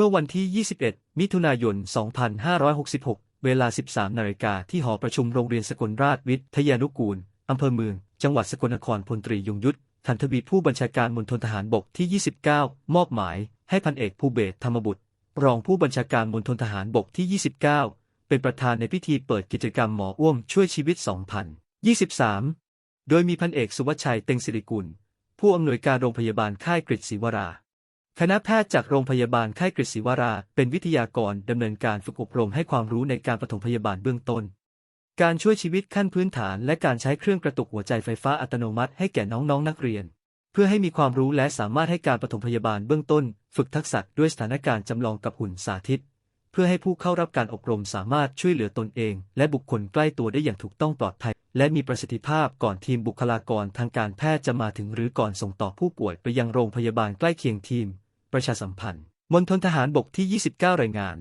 เมื่อวันที่ 21 มิถุนายน 2566 เวลา 13 นาฬิกาที่หอประชุมโรงเรียนสกลราชวิทยานุกูล อำเภอเมือง จังหวัดสกลนครพลตรียงยุทธทันทวีผู้บัญชาการมณฑลทหารบกที่ 29 มอบหมาย ให้พันเอกภูเบศธรรมบุตร รองผู้บัญชาการมณฑลทหารบกที่ 29 เป็นประธานในพิธีเปิดกิจกรรมหมออ้วมช่วยชีวิต 2023 โดยมีพันเอกสุวัชชัยเต็งสิริกุล ผู้อำนวยการโรงพยาบาลค่ายกฤษศรีวรา คณะแพทย์จากโรงพยาบาลค่ายกฤษศรีวรา เป็นวิทยากรดำเนินการฝึกอบรมให้ความรู้ในการปฐมพยาบาลเบื้องต้น การช่วยชีวิตขั้นพื้นฐาน และการใช้เครื่องกระตุกหัวใจไฟฟ้าอัตโนมัติให้แก่น้องๆนนักเรียน เพื่อให้มีความรู้และสามารถให้การปฐมพยาบาลเบื้องต้น ฝึกทักษะด้วยสถานการณ์จำลองกับหุ่นสาธิต เพื่อให้ผู้เข้ารับการอบรมสามารถช่วยเหลือตนเอง และบุคคลใกล้ตัวได้อย่างถูกต้องปลอดภัย และมีประสิทธิภาพก่อนทีมบุคลากรทางการแพทย์จะมาถึงหรือก่อนส่งต่อผู้ป่วยไปยังโรงพยาบาลใกล้เคียงทีม ประชาสัมพันธ์ มณฑลทหารบกที่ 29 รายงาน